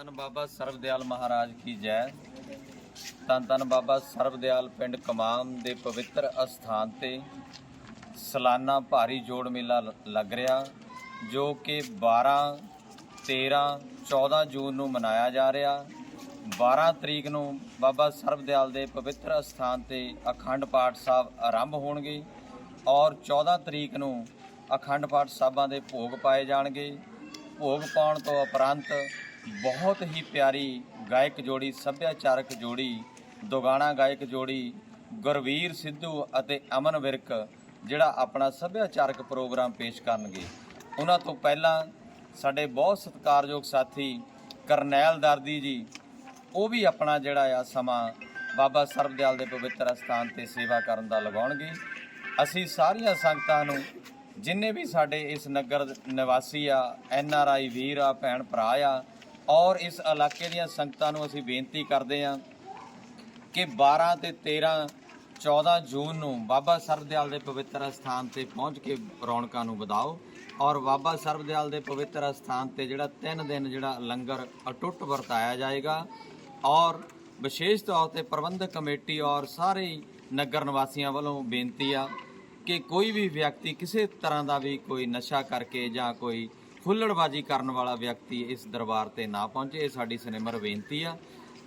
ਧੰਨ ਬਾਬਾ ਸਰਬਦਿਆਲ ਮਹਾਰਾਜ ਕੀ ਜੈ। ਧੰਨ ਧੰਨ ਬਾਬਾ ਸਰਬਦਿਆਲ ਪਿੰਡ ਕਮਾਮ ਦੇ ਪਵਿੱਤਰ ਅਸਥਾਨ ਤੇ ਸਾਲਾਨਾ ਭਾਰੀ ਜੋੜ ਮੇਲਾ ਲ- ਲੱਗ ਰਿਹਾ, ਜੋ ਕਿ 12 13 14 ਜੂਨ ਨੂੰ ਮਨਾਇਆ ਜਾ ਰਿਹਾ। 12 ਤਰੀਕ ਨੂੰ ਬਾਬਾ ਸਰਬਦਿਆਲ ਦੇ ਪਵਿੱਤਰ ਅਸਥਾਨ ਤੇ ਅਖੰਡ ਪਾਠ ਸਾਹਿਬ ਆਰੰਭ ਹੋਣਗੇ ਔਰ 14 ਤਰੀਕ ਨੂੰ ਅਖੰਡ ਪਾਠ ਸਾਹਿਬਾਂ ਦੇ ਭੋਗ ਪਾਏ ਜਾਣਗੇ। ਭੋਗ ਪਾਉਣ ਤੋਂ ਉਪਰੰਤ ਬਹੁਤ ਹੀ ਪਿਆਰੀ ਗਾਇਕ ਜੋੜੀ, ਸੱਭਿਆਚਾਰਕ ਜੋੜੀ, ਦੁਗਾਣਾ ਗਾਇਕ ਜੋੜੀ, ਗੁਰਵੀਰ ਸਿੱਧੂ ਅਤੇ ਅਮਨ ਵਿਰਕ, ਜਿਹੜਾ ਆਪਣਾ ਸੱਭਿਆਚਾਰਕ ਪ੍ਰੋਗਰਾਮ ਪੇਸ਼ ਕਰਨਗੇ। ਉਹਨਾਂ ਤੋਂ ਪਹਿਲਾਂ ਸਾਡੇ ਬਹੁਤ ਸਤਿਕਾਰਯੋਗ ਸਾਥੀ ਕਰਨੈਲ ਦਰਦੀ ਜੀ, ਉਹ ਵੀ ਆਪਣਾ ਜਿਹੜਾ ਆ ਸਮਾਂ ਬਾਬਾ ਸਰਬਦਿਆਲ ਦੇ ਪਵਿੱਤਰ ਅਸਥਾਨ ਤੇ ਸੇਵਾ ਕਰਨ ਦਾ ਲਗਾਉਣਗੇ। ਅਸੀਂ ਸਾਰੀਆਂ ਸੰਗਤਾਂ ਨੂੰ, ਜਿੰਨੇ ਵੀ ਸਾਡੇ ਇਸ ਨਗਰ ਨਿਵਾਸੀ ਆ, ਐਨ ਆਰ ਆਈ ਵੀਰ ਆ, ਭੈਣ ਭਰਾ ਆ ਔਰ ਇਸ ਇਲਾਕੇ ਦੀਆਂ ਸੰਗਤਾਂ ਨੂੰ ਅਸੀਂ ਬੇਨਤੀ ਕਰਦੇ ਹਾਂ ਕਿ 12 ਤੇ 13 14 ਜੂਨ ਨੂੰ ਬਾਬਾ ਸਰਬਦਿਆਲ ਦੇ ਪਵਿੱਤਰ ਅਸਥਾਨ ਤੇ ਪਹੁੰਚ ਕੇ ਰੌਣਕਾਂ ਨੂੰ ਵਧਾਓ ਔਰ ਬਾਬਾ ਸਰਬਦਿਆਲ ਦੇ ਪਵਿੱਤਰ ਅਸਥਾਨ ਤੇ ਜਿਹੜਾ 3 ਦਿਨ ਜਿਹੜਾ ਲੰਗਰ ਅਟੁੱਟ ਵਰਤਾਇਆ ਜਾਏਗਾ ਔਰ ਵਿਸ਼ੇਸ਼ ਤੌਰ ਤੇ ਪ੍ਰਬੰਧਕ ਕਮੇਟੀ ਔਰ ਸਾਰੇ ਨਗਰ ਨਿਵਾਸੀਆਂ ਵੱਲੋਂ ਬੇਨਤੀ ਆ ਕਿ ਕੋਈ ਵੀ ਵਿਅਕਤੀ ਕਿਸੇ ਤਰ੍ਹਾਂ ਦਾ ਵੀ ਕੋਈ ਨਸ਼ਾ ਕਰਕੇ ਜਾਂ ਕੋਈ ਹੁੱਲੜਬਾਜੀ ਕਰਨ ਵਾਲਾ ਵਿਅਕਤੀ ਇਸ ਦਰਬਾਰ ਤੇ ਨਾ ਪਹੁੰਚੇ, ਇਹ ਸਾਡੀ ਸਿਨੇਮਰ ਬੇਨਤੀ ਆ।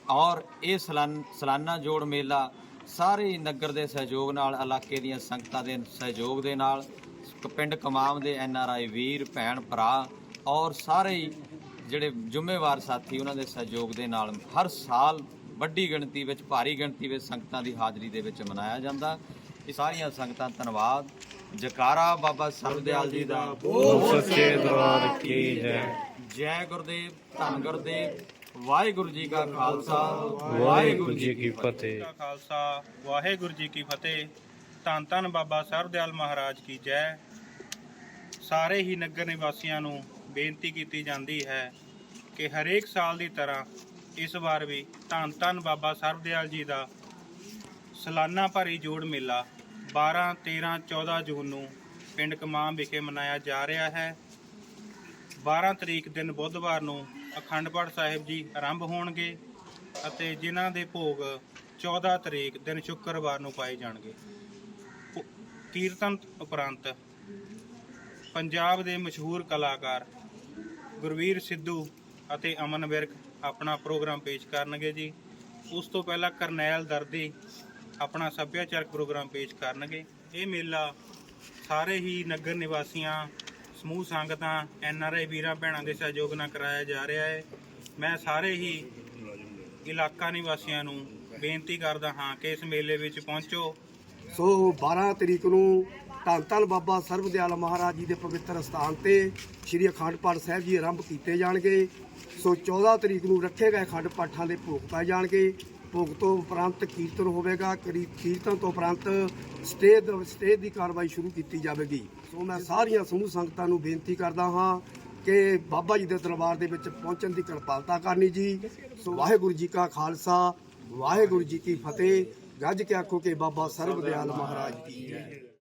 ਔਰ ਇਹ ਸਲਾਨ- ਸਾਲਾਨਾ ਜੋੜ ਮੇਲਾ ਸਾਰੇ ਨਗਰ ਦੇ ਸਹਿਯੋਗ ਨਾਲ, ਇਲਾਕੇ ਦੀਆਂ ਸੰਗਤਾਂ ਦੇ ਸਹਿਯੋਗ ਦੇ ਨਾਲ, ਪਿੰਡ ਕਮਾਮ ਦੇ ਐਨ ਆਰ ਆਈ ਵੀਰ, ਭੈਣ, ਭਰਾ ਔਰ ਸਾਰੇ ਹੀ ਜਿਹੜੇ ਜ਼ਿੰਮੇਵਾਰ ਸਾਥੀ ਉਹਨਾਂ ਦੇ ਸਹਿਯੋਗ ਦੇ ਨਾਲ ਹਰ ਸਾਲ ਵੱਡੀ ਗਿਣਤੀ ਵਿੱਚ, ਭਾਰੀ ਗਿਣਤੀ ਵਿੱਚ ਸੰਗਤਾਂ ਦੀ ਹਾਜ਼ਰੀ ਦੇ ਵਿੱਚ ਮਨਾਇਆ ਜਾਂਦਾ। ਸਾਰੀਆਂ ਸੰਗਤਾਂ ਧੰਨਵਾਦ। ਜਕਾਰਾ ਬਾਬਾ ਸਰਬਦਿਆਲ ਜੀ ਦਾ। ਬੋਲ ਸੱਚੇ ਦਰਬਾਰ ਕੀ ਜੈ ਜੈ ਗੁਰਦੇਵ ਧੰਨ ਗੁਰਦੇਵ ਵਾਹਿਗੁਰੂ ਜੀ ਕਾ ਖਾਲਸਾ। ਵਾਹਿਗੁਰੂ ਜੀ ਕੀ ਫਤਿਹ। ਖਾਲਸਾ ਵਾਹਿਗੁਰੂ ਜੀ ਕੀ ਫਤਿਹ। ਧੰਨ ਧੰਨ ਬਾਬਾ ਸਰਬਦਿਆਲ ਮਹਾਰਾਜ ਕੀ ਜੈ। ਸਾਰੇ ਹੀ ਨਗਰ ਨਿਵਾਸੀਆਂ ਨੂੰ ਬੇਨਤੀ ਕੀਤੀ ਜਾਂਦੀ ਹੈ ਕਿ ਹਰੇਕ ਸਾਲ ਦੀ ਤਰ੍ਹਾਂ ਇਸ ਵਾਰ ਵੀ ਧੰਨ ਧੰਨ ਬਾਬਾ ਸਰਬਦਿਆਲ ਜੀ ਦਾ ਸਾਲਾਨਾ ਭਾਰੀ ਜੋੜ ਮੇਲਾ 12 13 14 ਜੂਨ ਨੂੰ ਪਿੰਡ ਕਮਾਮ ਵਿਖੇ ਮਨਾਇਆ ਜਾ ਰਿਹਾ ਹੈ। 12 ਤਰੀਕ ਦਿਨ ਬੁੱਧਵਾਰ ਨੂੰ ਅਖੰਡ ਪਾਠ ਸਾਹਿਬ ਜੀ ਆਰੰਭ ਹੋਣਗੇ ਅਤੇ ਜਿਨ੍ਹਾਂ ਦੇ ਭੋਗ 14 ਤਰੀਕ ਦਿਨ ਸ਼ੁੱਕਰਵਾਰ ਨੂੰ ਪਾਏ ਜਾਣਗੇ। ਕੀਰਤਨ ਉਪਰੰਤ ਪੰਜਾਬ ਦੇ ਮਸ਼ਹੂਰ ਕਲਾਕਾਰ ਗੁਰਵੀਰ ਸਿੱਧੂ ਅਤੇ ਅਮਨ ਵਿਰਕ ਆਪਣਾ ਪ੍ਰੋਗਰਾਮ ਪੇਸ਼ ਕਰਨਗੇ ਜੀ। ਉਸ ਤੋਂ ਪਹਿਲਾਂ ਕਰਨੈਲ ਦਰਦੀ ਆਪਣਾ ਸੱਭਿਆਚਾਰਕ ਪ੍ਰੋਗਰਾਮ ਪੇਸ਼ ਕਰਨਗੇ। ਇਹ ਮੇਲਾ ਸਾਰੇ ਹੀ ਨਗਰ ਨਿਵਾਸੀਆਂ, ਸਮੂਹ ਸੰਗਤਾਂ, ਐਨ ਆਰ ਆਈ ਵੀਰਾਂ ਭੈਣਾਂ ਦੇ ਸਹਿਯੋਗ ਨਾਲ ਕਰਾਇਆ ਜਾ ਰਿਹਾ ਹੈ। ਮੈਂ ਸਾਰੇ ਹੀ ਇਲਾਕਾ ਨਿਵਾਸੀਆਂ ਨੂੰ ਬੇਨਤੀ ਕਰਦਾ ਹਾਂ ਕਿ ਇਸ ਮੇਲੇ ਵਿੱਚ ਪਹੁੰਚੋ। ਸੋ 12 ਤਰੀਕ ਨੂੰ ਧੰਨ ਧੰਨ ਬਾਬਾ ਸਰਬਦਿਆਲ ਮਹਾਰਾਜ ਜੀ ਦੇ ਪਵਿੱਤਰ ਸਥਾਨ ਤੇ ਸ੍ਰੀ ਅਖੰਡ ਪਾਠ ਸਾਹਿਬ ਜੀ ਆਰੰਭ ਕੀਤੇ ਜਾਣਗੇ। ਸੋ 14 ਤਰੀਕ ਨੂੰ ਰੱਖੇ ਗਏ ਅਖੰਡ ਪਾਠਾਂ ਦੇ ਭੋਗ ਪਾਏ ਜਾਣਗੇ। ਭੋਗ ਤੋਂ ਉਪਰੰਤ ਕੀਰਤਨ ਹੋਵੇਗਾ ਕਰੀ- ਕੀਰਤਨ ਤੋਂ ਉਪਰੰਤ ਸਟੇਜ ਸਟੇਜ ਦੀ ਕਾਰਵਾਈ ਸ਼ੁਰੂ ਕੀਤੀ ਜਾਵੇਗੀ। ਸੋ ਮੈਂ ਸਾਰੀਆਂ ਸਮੂਹ ਸੰਗਤਾਂ ਨੂੰ ਬੇਨਤੀ ਕਰਦਾ ਹਾਂ ਕਿ ਬਾਬਾ ਜੀ ਦੇ ਦਰਬਾਰ ਦੇ ਵਿੱਚ ਪਹੁੰਚਣ ਦੀ ਕਿਰਪਾਲਤਾ ਕਰਨੀ ਜੀ। ਸੋ ਵਾਹਿਗੁਰੂ ਜੀ ਕਾ ਖਾਲਸਾ, ਵਾਹਿਗੁਰੂ ਜੀ ਕੀ ਫਤਿਹ। ਗੱਜ ਕੇ ਆਖੋ ਕਿ ਬਾਬਾ ਸਰਬ ਦਿਆਲ ਮਹਾਰਾਜ ਕੀ ਜੈ।